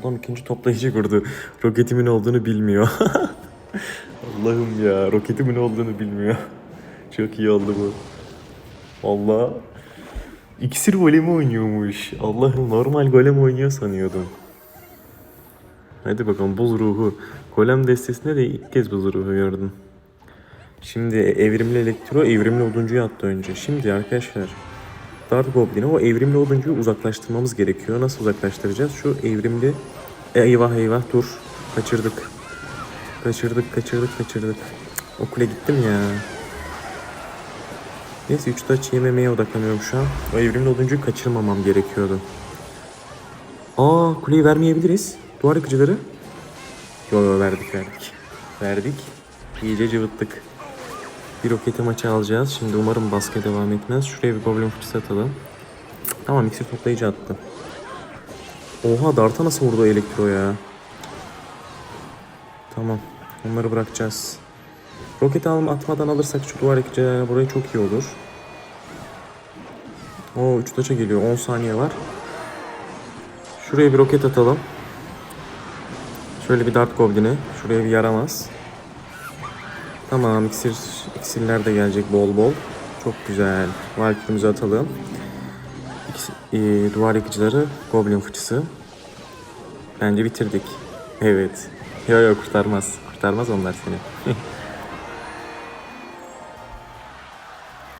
Adam ikinci toplayıcı kurdu. Roketimin olduğunu bilmiyor. Allah'ım ya roketimin olduğunu bilmiyor. Çok iyi oldu bu. Allah. İksir golemi oynuyormuş. Allah'ım normal golem oynuyor sanıyordum. Hadi bakalım buz ruhu. Golem destesinde de ilk kez buz ruhu gördüm. Şimdi evrimli elektro evrimli oduncuyu attı önce. Şimdi arkadaşlar Dart Goblin'i o evrimli oduncuyu uzaklaştırmamız gerekiyor. Nasıl uzaklaştıracağız? Şu evrimli... Eyvah eyvah dur. Kaçırdık. Kaçırdık kaçırdık kaçırdık. O kule gittim ya. Neyse 3 taç yememeye odaklanıyorum şu an. O evrimli oduncuyu kaçırmamam gerekiyordu. Aa kuleyi vermeyebiliriz. Duvar yıkıcıları. Yo yo verdik verdik. Verdik. İyice cıvıttık. Bir roketi maçı alacağız. Şimdi umarım baskı devam etmez. Şuraya bir goblin fıçısı atalım. Tamam iksir toplayıcı attı. Oha darta nasıl vurdu o elektro ya? Tamam. Onları bırakacağız. Roket alma atmadan alırsak şu duvar yıkıcı buraya çok iyi olur. Oo 3 taça geliyor. 10 saniye var. Şuraya bir roket atalım. Şöyle bir dart goblini. Şuraya bir yaramaz. Tamam iksir, iksirler de gelecek bol bol. Çok güzel. Valkürümüzü atalım. İkisi, e, duvar yıkıcıları goblin fıçısı. Bence bitirdik. Evet. Yo yo kurtarmaz. Kurtarmaz onlar seni.